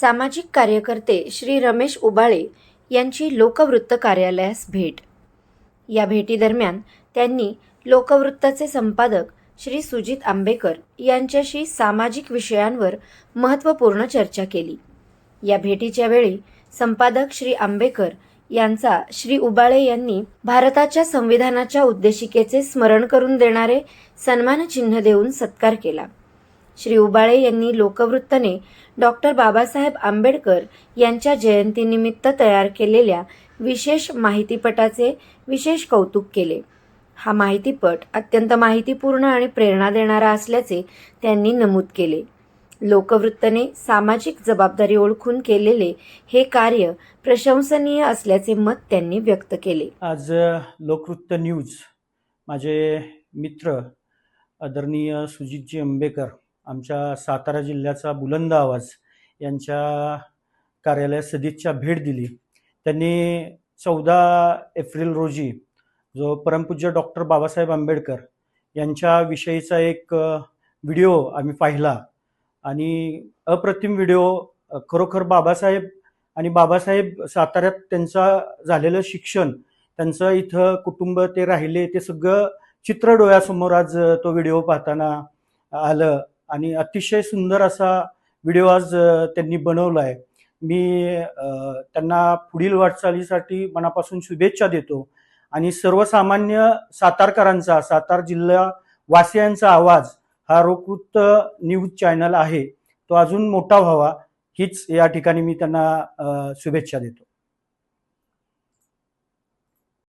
सामाजिक कार्यकर्ते श्री रमेश उबाळे यांची लोकवृत्त कार्यालयास भेट. या भेटीदरम्यान त्यांनी लोकवृत्ताचे संपादक श्री सुजित आंबेकर यांच्याशी सामाजिक विषयांवर महत्त्वपूर्ण चर्चा केली. या भेटीच्या वेळी संपादक श्री आंबेकर यांचा श्री उबाळे यांनी भारताच्या संविधानाच्या उद्देशिकेचे स्मरण करून देणारे सन्मानचिन्ह देऊन सत्कार केला. श्री उबाळे यांनी लोकवृत्तने डॉक्टर बाबासाहेब आंबेडकर यांच्या जयंतीनिमित्त तयार केलेल्या विशेष माहितीपटाचे विशेष कौतुक केले. हा माहितीपट अत्यंत माहितीपूर्ण आणि प्रेरणा देणारा असल्याचे त्यांनी नमूद केले. लोकवृत्तने सामाजिक जबाबदारी ओळखून केलेले हे कार्य प्रशंसनीय असल्याचे मत त्यांनी व्यक्त केले. आज लोकवृत्त न्यूज माझे मित्र आदरणीय सुजितजी आंबेकर आमच्या सातारा जिल्ह्याचा बुलंद आवाज यांच्या कार्यालयात सदिच्छा भेट दिली. त्यांनी चौदा एप्रिल रोजी जो परमपूज्य डॉक्टर बाबासाहेब आंबेडकर यांच्याविषयीचा एक व्हिडिओ आम्ही पाहिला. आणि अप्रतिम व्हिडिओ खरोखर बाबासाहेब आणि बाबासाहेब साताऱ्यात त्यांचा झालेलं शिक्षण त्यांचं इथं कुटुंब ते राहिले ते सगळं चित्र डोळ्यासमोर आज तो व्हिडिओ पाहताना आलं. आणि अतिशय सुंदर असा व्हिडिओ आज त्यांनी बनवला आहे. मी त्यांना पुढील वाटचालीसाठी मनापासून शुभेच्छा देतो. आणि सर्वसामान्य सातारकरांचा सातार जिल्हा वासियांचा आवाज हा रोकृत न्यूज चॅनल आहे. तो अजून मोठा व्हावा हीच या ठिकाणी मी त्यांना शुभेच्छा देतो.